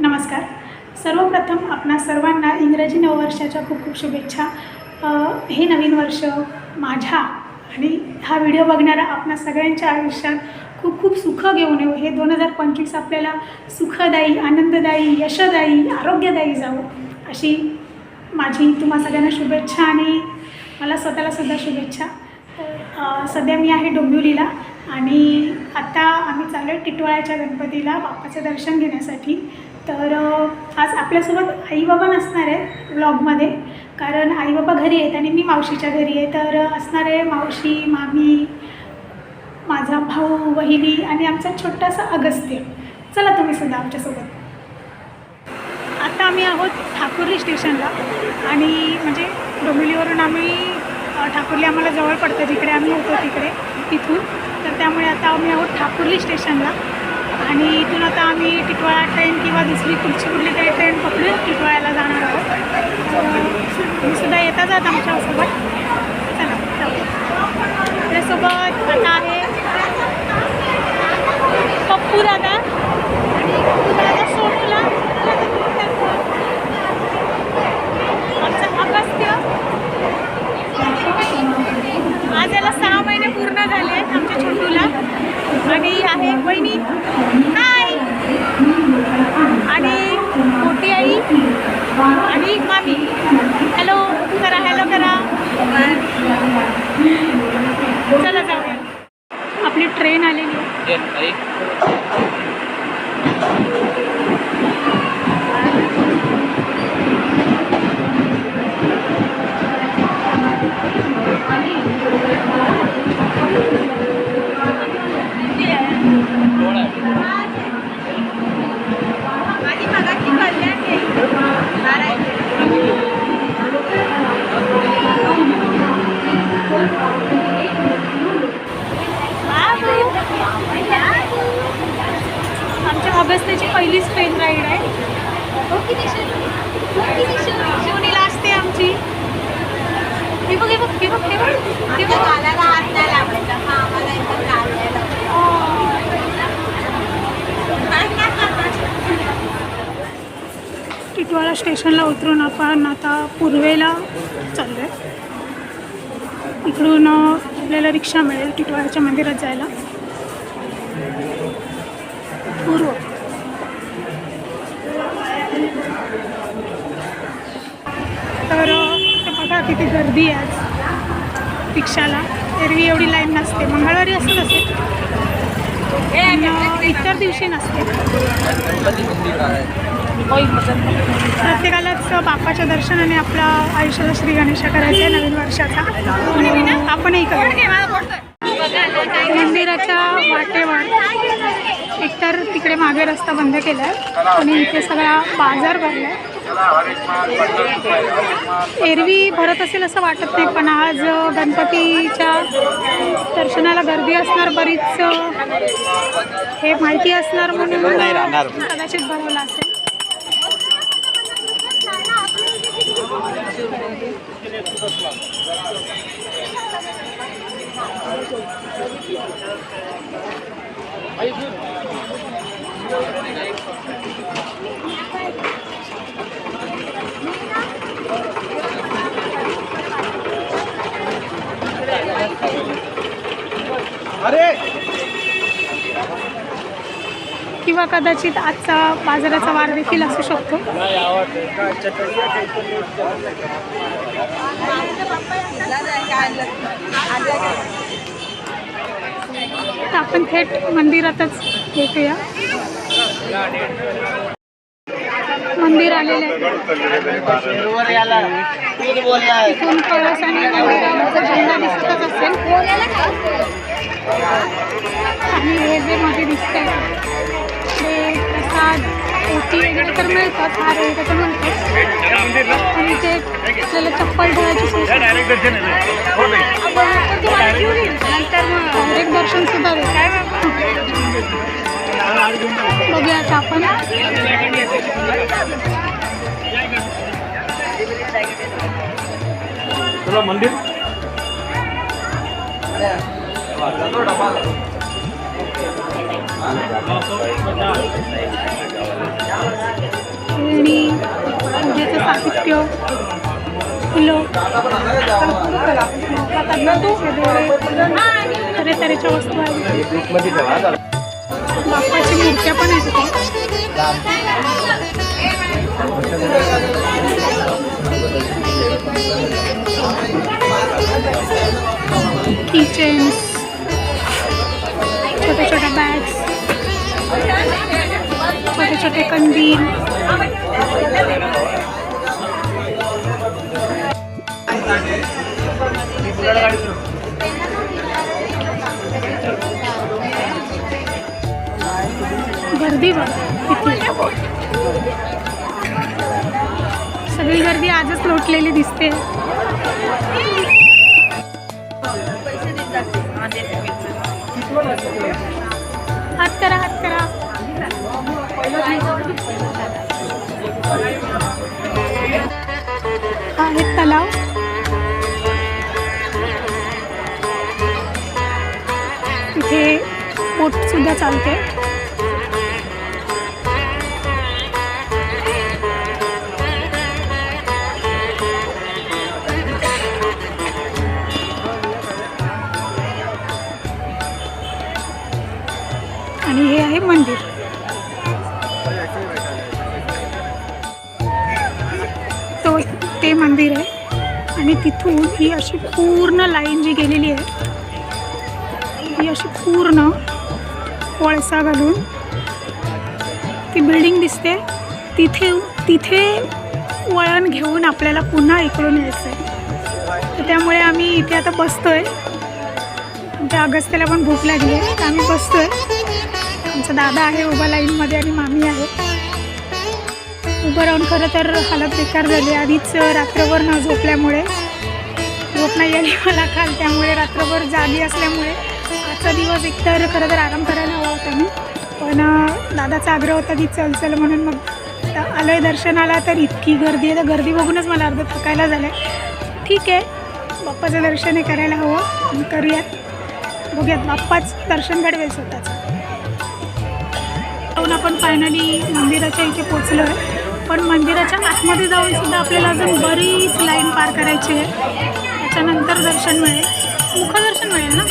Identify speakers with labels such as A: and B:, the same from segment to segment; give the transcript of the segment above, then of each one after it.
A: नमस्कार. सर्वप्रथम आपणा सर्वांना इंग्रजी नववर्षाच्या खूप खूप शुभेच्छा. हे नवीन वर्ष माझ्या आणि हा व्हिडिओ बघणारा आपणा सगळ्यांच्या आयुष्यात खूप खूप सुख घेऊन येऊ. हे दोन हजार पंचवीस आपल्याला सुखदायी आनंददायी यशदायी आरोग्यदायी जाऊ अशी माझी तुम्हा सगळ्यांना शुभेच्छा आणि मला स्वतःला सुद्धा शुभेच्छा. सध्या मी आहे डोंबिवलीला आणि आता आम्ही चाललो आहे टिटवाळ्याच्या गणपतीला बाप्पाचं दर्शन घेण्यासाठी. तर आज आपल्यासोबत आईबाबा नसणार आहे ब्लॉगमध्ये कारण आईबाबा घरी आहेत आणि मी मावशीच्या घरी आहे. तर असणार आहे मावशी मामी माझा भाऊ वहिनी आणि आमचा छोटासा अगस्त्य. चला तुम्ही सुद्धा आमच्यासोबत. आता आम्ही आहोत ठाकुर्ली स्टेशनला आणि म्हणजे डोंबिवलीवरून आम्ही ठाकुर्ली आम्हाला जवळ पडतं जिकडे आम्ही होतो तिकडे तिथून. तर त्यामुळे आता आम्ही आहोत ठाकुर्ली स्टेशनला. आणि इथून आता आम्ही टिटवाळा ट्रेन किंवा दुसरी कुठची कुठली काही ट्रेन पकडून टिटवाळ्याला जाणार आहोत. तुम्ही सुद्धा येता जात आमच्यासोबत. चला त्यासोबत आता आहे पप्पू दादा. आणि आहे हाय आणि मोठी आई. आणि मामी. हॅलो करा हॅलो करा. चला जाऊया. आपली ट्रेन आलेली आहे. आमच्या ऑगस्टची पहिलीच ट्रेन राईड आहे. शिवणीला असते आमची. हे बघ हे बघ हे बघ हे बघ हे बघ. टिटवाळा स्टेशनला उतरून आपण आता पूर्वेला चाललो आहे इकडून आपल्याला रिक्षा मिळेल टिटवाळ्याच्या मंदिरात जायला. पूर्व. तर बघा किती गर्दी आहे आज रिक्षाला. एरवी एवढी लाईन नसते. मंगळवारी असत असेल इतर दिवशी नसते. प्रत्येकालाच बाप्पाच्या दर्शनाने आपला आयुष्याचा श्री गणेशा करायचा आहे नवीन वर्षाचा. आपणही करू मंदिराच्या वाटेवर एकतर तिकडे मागे रस्ता बंद केला आहे आणि इथे सगळा बाजार भरला आहे एरवी भरत असेल असं वाटत नाही पण आज गणपतीच्या दर्शनाला गर्दी असणार बरीच हे माहिती असणार म्हणून कदाचित भरवलं असेल. किंवा कदाचित आजचा बाजाराचा वार देखील असू शकतो. तर आपण थेट मंदिरातच भेटूया मंदिर आलेलं आहे. इथून कळस आणि झेंडा दिसतच असेल. आणि हे जे मध्ये दिसतंय ते प्रसाद ओटी वगैरे तर मिळतात हार वगैरे तर मिळतात आणि ते। आपल्याला चप्पल ठेवायची सोय असते. नंतर मग डायरेक्ट दर्शन सुद्धा देतात. बघूया आता आपण
B: चला मंदिर।
A: साहित्य फुलं. तऱ्हे तऱ्हेच्या वस्तू आहेत. बाप्पाची मूर्त्या पण आहेत इथे. किचन्स छोटे छोटे बॅग्स छोटे छोटे कंदील गर्दी बघ सगळी गर्दी आजच लोटलेली दिसते. हात करा. हात करा. बोटसुद्धा चालते आणि हे आहे मंदिर. तो ते मंदिर आहे. आणि तिथून ही अशी पूर्ण लाईन जी गेलेली आहे ही अशी पूर्ण वळसा घालून. ती बिल्डिंग दिसते. तिथे तिथे वळण घेऊन आपल्याला पुन्हा इकडून यायचं आहे तर त्यामुळे आम्ही इथे आता बसतोय. आमच्या अगस्त्याला पण भूक लागली आहे तर आम्ही बसतोय. आमचा दादा आहे उभा लाईनमध्ये आणि मामी आहे. उभं राहून खरं तर हालत बेकार झाली. आधीच रात्रभर न झोपल्यामुळे. झोप नाही आली मला काल त्यामुळे रात्रभर जागी असल्यामुळे. आजचा दिवस एकतर खरं तर आराम करायला हवा होता मी. पण दादाचा आग्रह होता की चल चल म्हणून मग आता आहे दर्शनाला तर इतकी गर्दी आहे तर गर्दी बघूनच मला अर्ध थकायला झालं आहे ठीक आहे बाप्पाचं दर्शन हे करायला हवं. आणि करूयात. बघूयात बाप्पाच दर्शन घडवेल स्वतःचं. जाऊन आपण फायनली मंदिराच्या इथे पोचलो आहे. पण मंदिराच्या आतमध्ये जाऊन सुद्धा आपल्याला अजून बरीच लाईन पार करायची आहे. त्याच्यानंतर दर्शन मिळेल. मुखदर्शन मिळेल ना?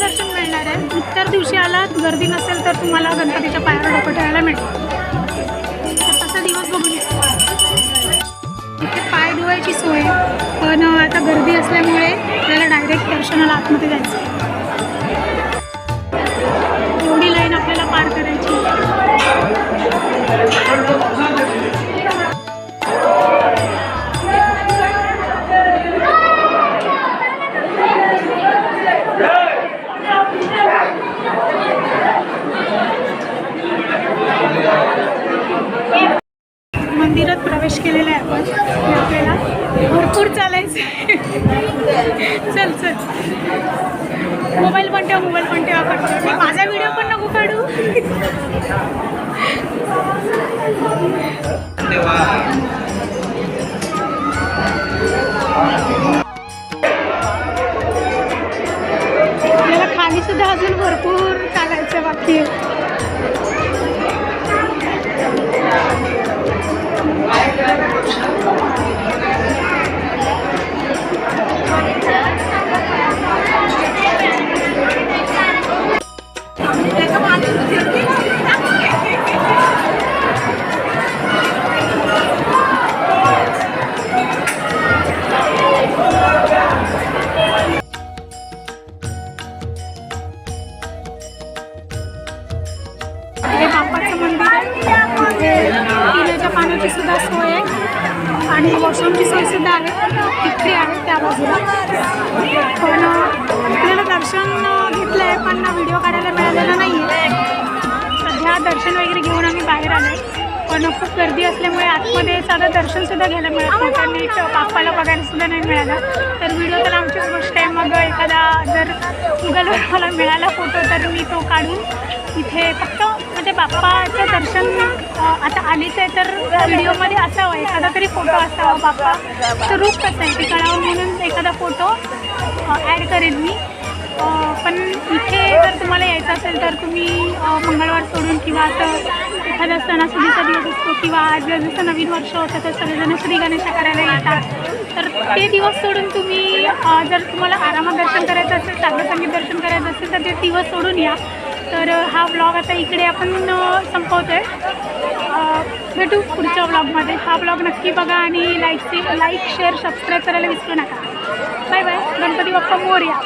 A: तेही मिळणार आहे. इतर दिवशी आलात गर्दी नसेल तर तुम्हाला गणपतीच्या पायावर डोकं ठेवायला मिळेल. तर तसा दिवस बघून इथे पाय धुवायची सोय पण आता गर्दी असल्यामुळे आपल्याला डायरेक्ट दर्शनाला आतमध्ये जायचं आहे. एवढी लाईन आपल्याला पार करायची चल चल. मोबाईल पण ठेव मोबाईल पण ठेवा. पटकन. माझा व्हिडिओ पण नको काढू. आपल्याला खाली सुद्धा अजून भरपूर चालायचं बाकी दर्शन घेतलं आहे पण व्हिडिओ काढायला मिळालेला नाही आहे सध्या दर्शन वगैरे घेऊन आम्ही बाहेर आलो पण खूप गर्दी असल्यामुळे आतमध्ये साधं दर्शनसुद्धा घ्यायला मिळत नव्हतं नीट बाप्पाला बघायला सुद्धा नाही मिळालं. तर व्हिडिओ तर आमची गोष्ट आहे मग एखादा जर गुगलवर मला मिळाला फोटो तर मी तो काढून इथे फक्त म्हणजे बाप्पाचं दर्शन आता आलीच आहे तर व्हिडिओमध्ये असावं. एखादा तरी फोटो असावा बाप्पाचं रूप कसं आहे ते कळावं म्हणून एखादा फोटो ॲड करेन मी. पण इथे जर तुम्हाला यायचं असेल तर तुम्ही मंगळवार सोडून किंवा असं एखादा सणासुदीचा दिवस असतो किंवा आज जसं नवीन वर्ष होतं तर सगळेजण श्री गणेशा करायला येतात. तर ते दिवस सोडून तुम्ही जर तुम्हाला आरामात दर्शन करायचं असेल चांगलं संगीत दर्शन करायचं असेल तर ते दिवस सोडून या. तर हा ब्लॉग आता इकडे आपण संपवतो आहे भेटू पुढच्या ब्लॉगमध्ये हा ब्लॉग नक्की बघा आणि लाईक लाईक शेअर सबस्क्राईब करायला विसरू नका. Bye bye Ganpati Bappa Morya.